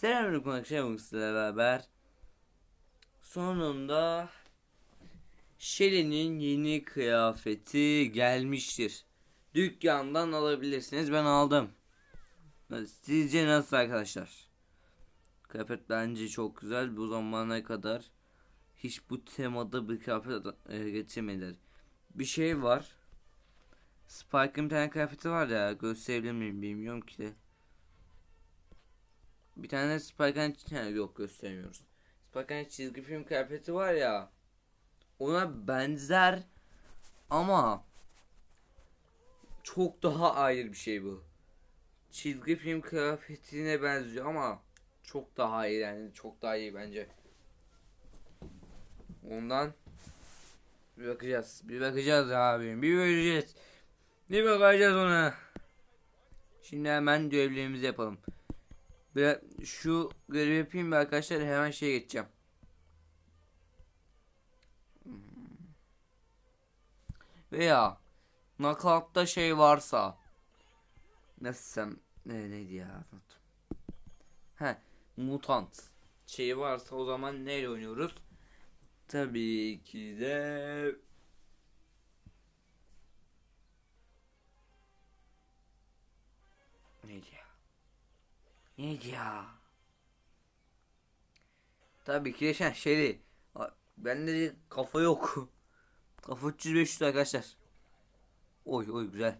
Selamünaleyküm arkadaşlar sizlerle beraber sonunda Shelly'nin yeni kıyafeti gelmiştir. Dükkandan alabilirsiniz. Ben aldım. Sizce nasıl arkadaşlar? Kıyafet bence çok güzel. Bu zamana kadar hiç bu temada bir kıyafet e, getirmediler. Bir şey var. Spike'ın bir tane kıyafeti var ya. Gösterebilir miyim bilmiyorum ki. Bir tane Spike'ın yani yok göstermiyoruz. Spike'ın çizgi film kıyafeti var ya. Ona benzer ama çok daha ayrı bir şey bu. Çizgi film kıyafetine benziyor ama çok daha iyi yani çok daha iyi bence. Ondan bir bakacağız. Bir bakacağız abi. Bir bakacağız. Bir bakacağız ona. Şimdi hemen görevlerimizi yapalım. Ve şu görevi yapayım bir arkadaşlar hemen şeye geçeceğim. Veya knockout'ta şey varsa nasıl sen ne neydi ya. He mutant şeyi varsa o zaman neyle oynuyoruz? Tabii ki de Neydi ya? Tabii ki de şey, şeydi. Bende de kafa yok. Kafa 300-500 arkadaşlar. Oy oy güzel.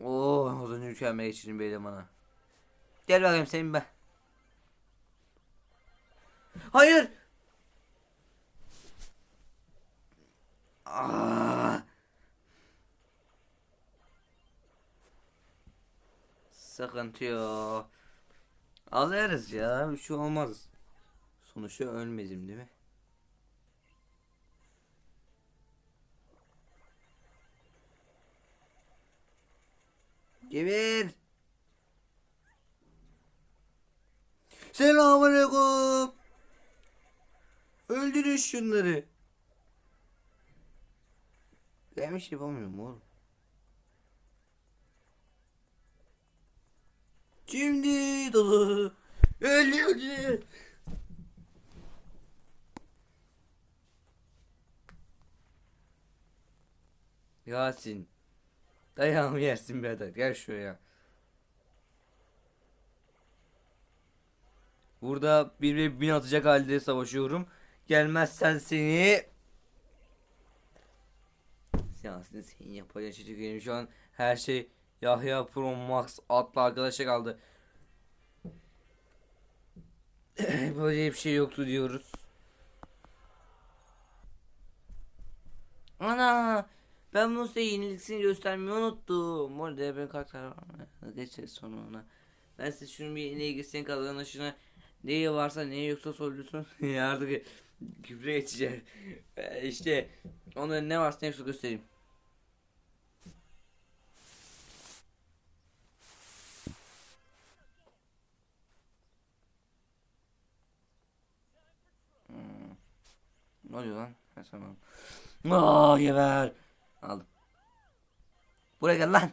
Oo, o zaman mükemmel geçirin bir elemana. Gel bakayım senin be. Hayır. Aa. Sıkıntı yok. Alırız ya bir şey olmaz. Sonuçta ölmedim değil mi? Geber. Selamünaleyküm. Öldürün şunları. Ben şey yapamıyorum oğlum. Şimdi dolu. Öldürdü. Yasin. Dayağımı yersin birader. Gel şuraya. Burada bir ve bin atacak halde savaşıyorum. Gelmezsen seni... Yasin senin yapacağın şey. Şu an her şey Yahya Pro Max atlı arkadaşa kaldı. Böyle bir şey yoktu diyoruz. Ana ben size yenilikini göstermeyi unuttum. Orada bir karakter var mı? Geçeriz sonra ona. Ben size şunun bir yenilgisinin kazanışına neyi varsa neyi yoksa soruyorsun. Artık küfre geçeceğim. Ee, işte onların ne varsa ne yoksa göstereyim. Ne oluyor lan? Ha, tamam. Aa geber. Aldım. Buraya gel lan.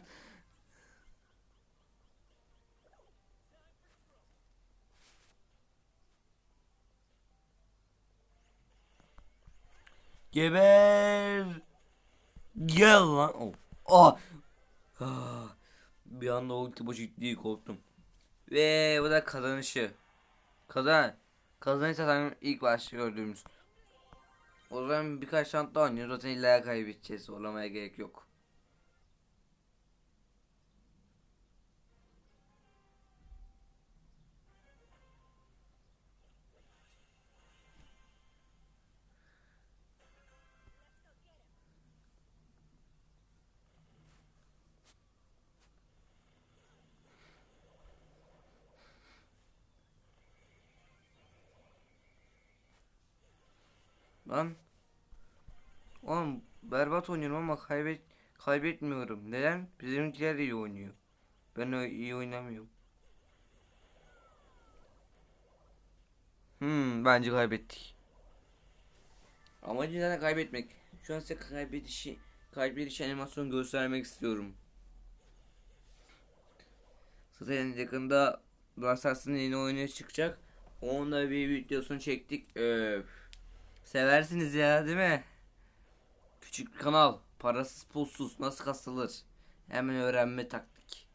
Geber. Gel lan. Oh. Ah. Ah. Bir anda ulti boş gitti korktum. Ve bu da kazanışı. Kazan. Kazanış zaten ilk başta gördüğümüz. O zaman birkaç round daha oynuyoruz. Zaten illa kaybedeceğiz. Zorlamaya gerek yok. Lan. Oğlum berbat oynuyorum ama kaybet kaybetmiyorum. Neden? Bizimkiler iyi oynuyor. Ben iyi oynamıyorum. Hmm, bence kaybettik. Amacı zaten kaybetmek. Şu an size kaybedişi kaybediş animasyon göstermek istiyorum. Zaten yakında Brawl yeni oyunu çıkacak. Onun da bir videosunu çektik. Öf. Seversiniz ya değil mi? Küçük bir kanal. Parasız pulsuz nasıl kasılır? Hemen öğrenme taktik.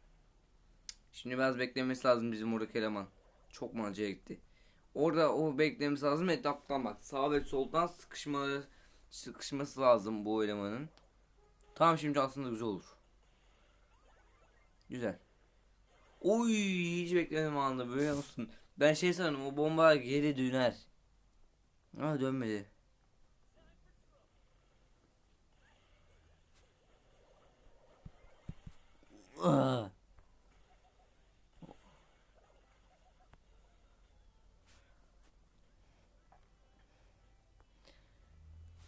Şimdi biraz beklemesi lazım bizim oradaki eleman. Çok acele gitti? Orada o beklemesi lazım etraftan bak. Sağ ve soldan sıkışma sıkışması lazım bu elemanın. Tamam şimdi aslında güzel olur. Güzel. Oy hiç beklemedim anda böyle olsun. Ben şey sanırım o bomba geri döner. Ama dönmedi. Ah.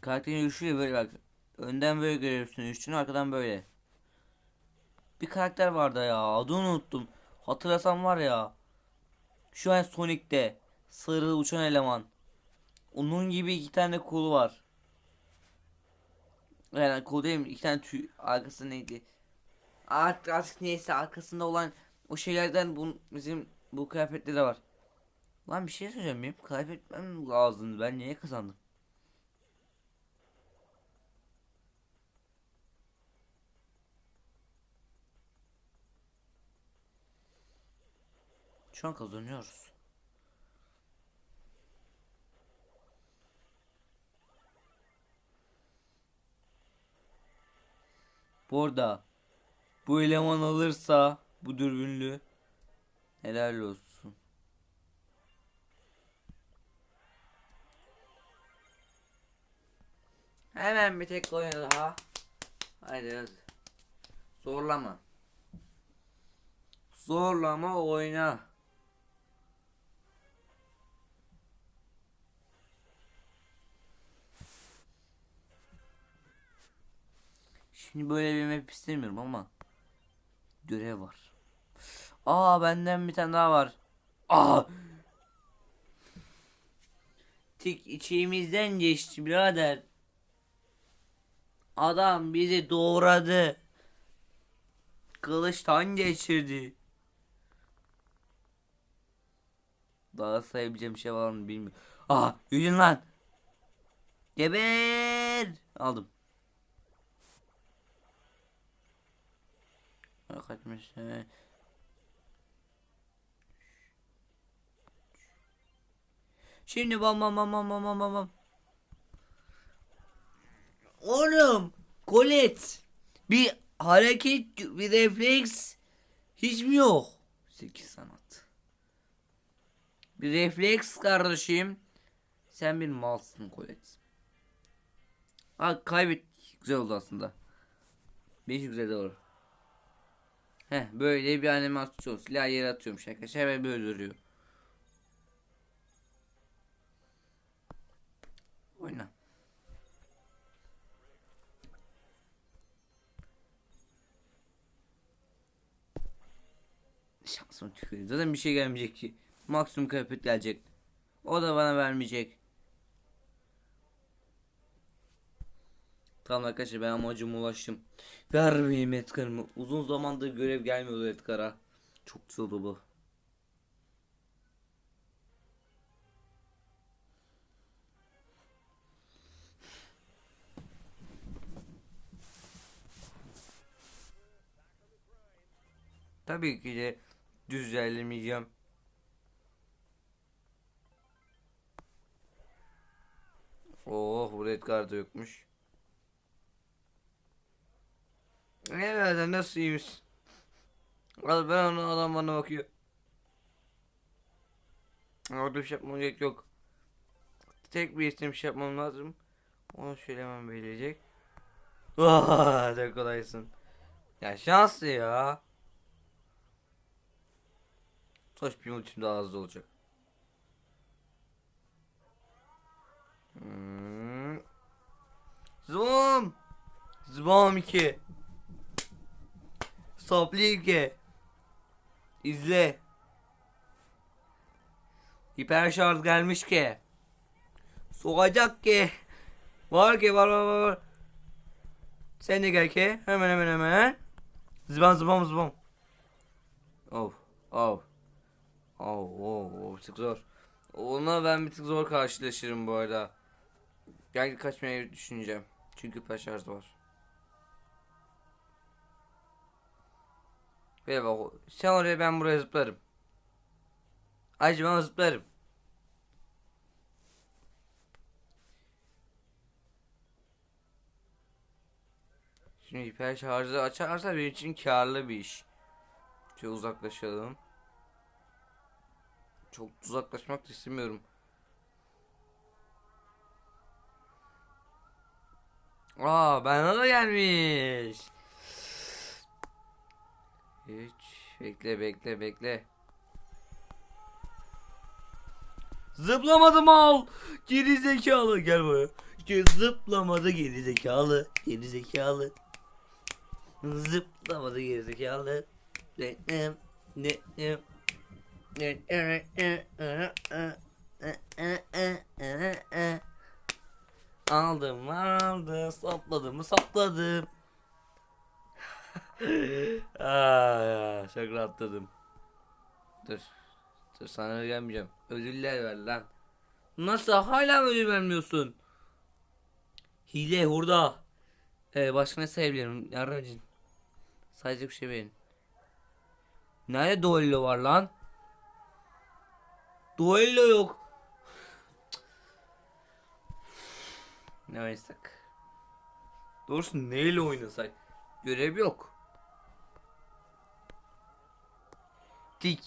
Karakterin yürüyüşüyle böyle bak. Önden böyle görüyorsun üstünü arkadan böyle. Bir karakter vardı ya adını unuttum. Hatırlasam var ya. Şu an Sonic'te sarı uçan eleman. Onun gibi iki tane kolu var. Yani kol değil mi? İki tane tüy arkası neydi? Artık, artık neyse arkasında olan o şeylerden bu, bizim bu kıyafette de var. Lan bir şey söyleyeceğim benim kaybetmem lazımdı. Ben niye kazandım? Şu an kazanıyoruz. Burada bu eleman alırsa bu dürbünlü helal olsun. Hemen bir tek oyun daha. Haydi hadi. Zorlama. Zorlama oyna. Şimdi böyle bir map istemiyorum ama görev var. Aa benden bir tane daha var. Aa. Tik içimizden geçti birader. Adam bizi doğradı. Kılıçtan geçirdi. Daha sayabileceğim şey var mı bilmiyorum. Aa yürüyün lan. Geber. Aldım. Şuna kaçmış. He. Şimdi bam bam bam bam bam bam bam. Oğlum Kolet bir hareket bir refleks hiç mi yok? 8 sanat. Bir refleks kardeşim. Sen bir malsın Kolet. Ha kaybet güzel oldu aslında. 5 güzel de olur. Heh böyle bir animasyon. Silah yere atıyormuş arkadaşlar ve böyle duruyor. Oyna. Şansım tükürüyor. Zaten bir şey gelmeyecek ki. Maksimum kıyafet gelecek. O da bana vermeyecek. Tamam arkadaşlar ben amacıma ulaştım. Ver benim Edgar'ımı. Uzun zamandır görev gelmiyordu Edgar'a. Çok güzel oldu bu. Tabii ki de düzenlemeyeceğim. Oh bu Edgar da yokmuş. Evet nasıl iyiymiş. Al ben onu adam bana bakıyor. Orada bir şey yapmam gerek yok. Tek bir isim şey yapmam lazım. Onu söylemem belirleyecek. Vaaah ne kolaysın. Ya şanslı ya. Toş bir ultim daha hızlı olacak. Hmm. Zoom. Zoom 2. Ki. İzle. Hiper şarj gelmiş ki. Sokacak ki. Var ki var var var. Sen de gel ki. Hemen hemen hemen. Zıbam zıbam zıbam. Of of. Oo, oo, bir tık zor. Ona ben bir tık zor karşılaşırım bu arada. Gel kaçmayı düşüneceğim. Çünkü paşarz var. Ve bak sen oraya ben buraya zıplarım. Acımam zıplarım. Şimdi hiper şarjı açarsa benim için karlı bir iş. Şöyle uzaklaşalım. Çok uzaklaşmak da istemiyorum. Aa bana da gelmiş. Hiç bekle bekle bekle. Zıplamadı mal. Geri zekalı gel buraya. Zıplamadı geri zekalı. Geri zekalı. Zıplamadı geri zekalı. Ne ne ne ne. Aldım aldım sapladım sapladım. Aa, çok rahatladım. Dur. Dur sana gelmeyeceğim. Ödüller ver lan. Nasıl hala ödül vermiyorsun? Hile hurda. Ee, başka ne sayabilirim? Yardım. Sadece bir şey verin. Nerede duello var lan? Duello yok. Ne oynasak? Doğrusu neyle oynasak? Görev yok. Tik.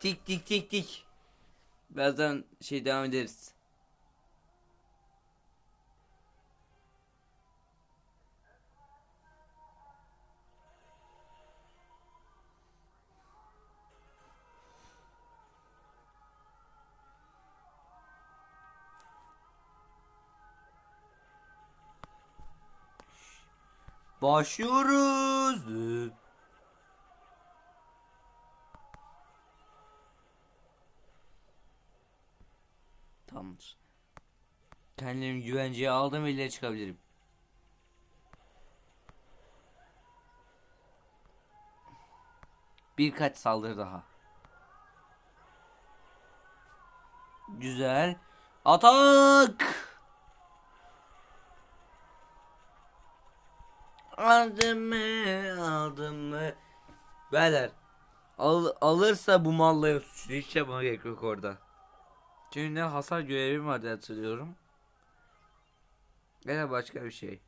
Tik tik tik tik. Birazdan şey devam ederiz. Başlıyoruz. Tamamdır. Kendimi güvenceye aldım ve ileri çıkabilirim. Birkaç saldırı daha. Güzel. Atak! Aldım mı? Aldım mı? Beyler. Al, alırsa bu malların suçlu hiç yapmama gerek yok orada. Çünkü ne hasar görevim vardı hatırlıyorum. Veya başka bir şey.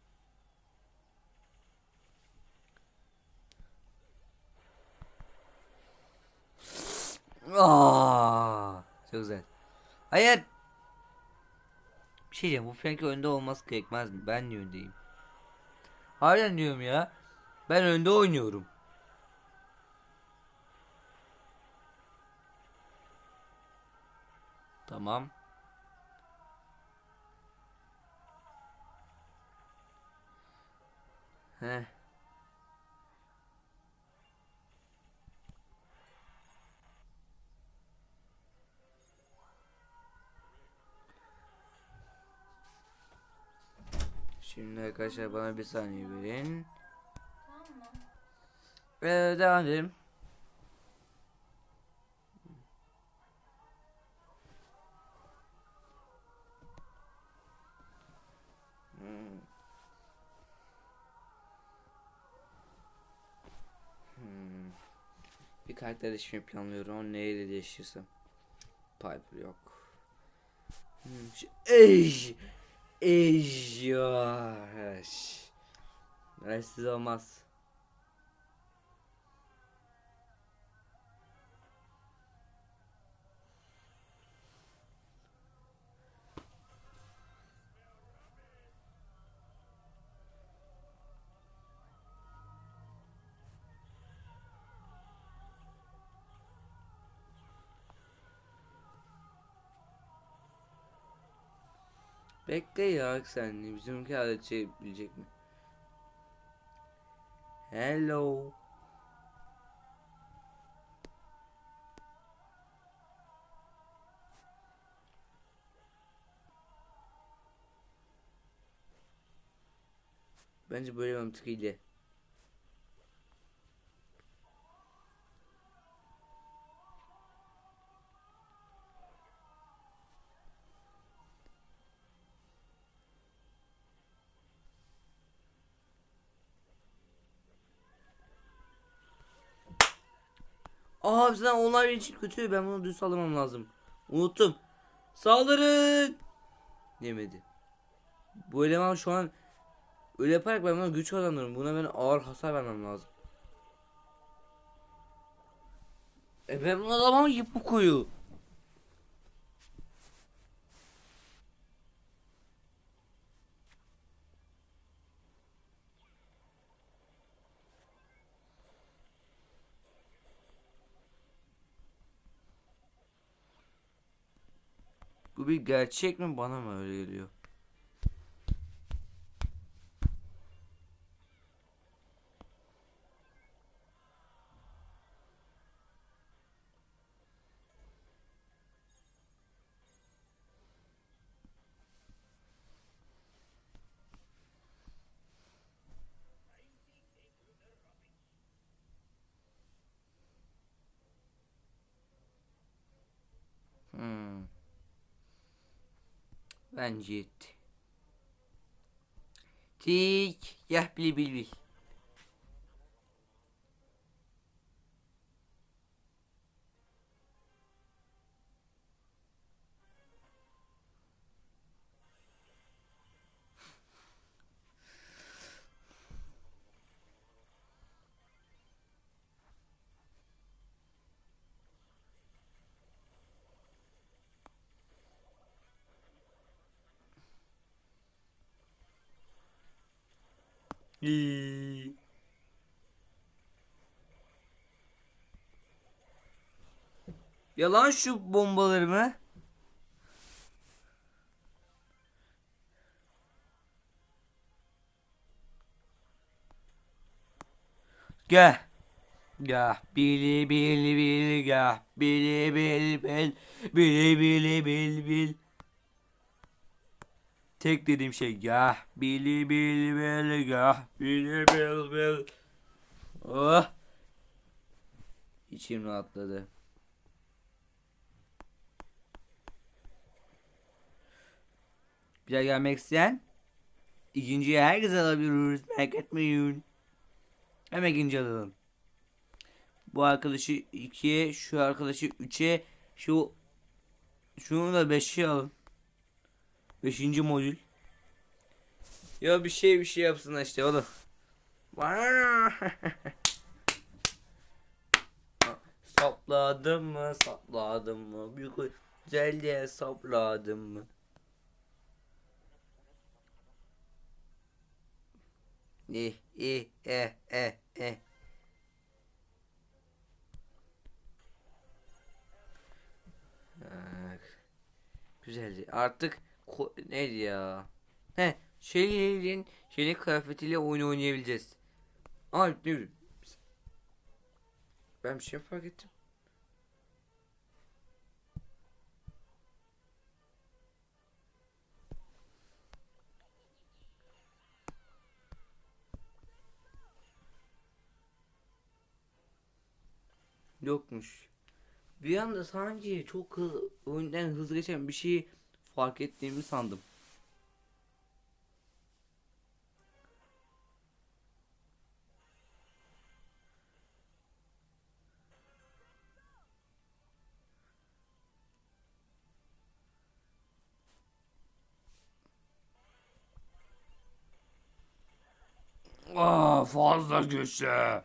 Aa, çok güzel. Hayır. Bir şey diyeceğim. Bu Frank önde olması gerekmez mi? Ben niye öndeyim? Halen diyorum ya. Ben önde oynuyorum. Tamam. Heh. Şimdi arkadaşlar bana bir saniye verin. Tamam mı? Ee, devam edelim. Karakter değiştirmeyi planlıyorum. Onu neyle değiştirsem? Piper yok. Hmm. Ej! Ej. Eş. Restsiz olmaz. Bekle ya sen bizimki alet şey bilecek mi? Hello. Bence böyle mantık Aa sen onlar için kötü. Ben bunu düz saldırmam lazım. Unuttum. Saldırın. Demedi. Bu eleman şu an öyle yaparak ben buna güç kazanırım. Buna ben ağır hasar vermem lazım. E ben buna alamam ki bu koyu. Bu bir gerçek mi bana mı öyle geliyor? Bence yetti. Tik. Yah bil bil bil. İyi. Yalan şu bombalarımı. Gel. Gel. Bili bili bili gel. Bili bil bil. Bili bili bil bil. Tek dediğim şey gah bili bili bili gah bili bil bil. Oh. İçim rahatladı. Bir daha gelmek isteyen ikinciyi herkes alabiliriz merak etmeyin. Hemen ikinci alalım. Bu arkadaşı ikiye, şu arkadaşı üçe, şu şunu da beşe alın. Beşinci modül. Ya bir şey bir şey yapsın işte oğlum. sapladım mı sapladım mı bir güzelliğe sapladım mı? İ i e e e. Bak. Güzeldi. Artık ko- neydi ya? He, şeylerin şeyin kıyafetiyle oyun oynayabileceğiz. Ne bileyim. Ben bir şey fark ettim. Yokmuş. Bir anda sanki çok hızlı, oyundan hızlı geçen bir şeyi fark ettiğimi sandım. Aa, fazla güçlü.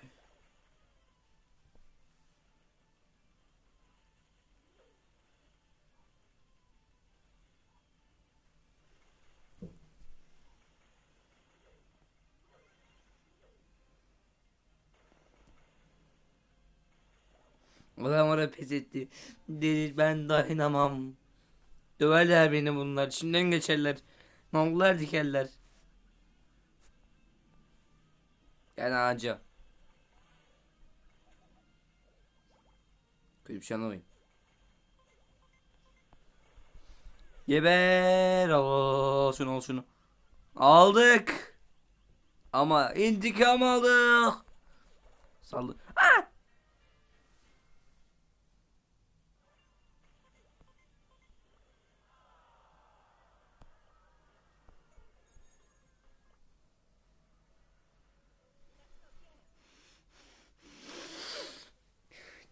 Adam oraya pes etti. Dedi ben dayanamam. Döverler beni bunlar. Şimdiden geçerler. Nallar dikerler. Yani ağaca. Kötü bir şey anlamayın. Geber. Al şunu al şunu. Aldık. Ama intikam aldık. Saldı. Ah!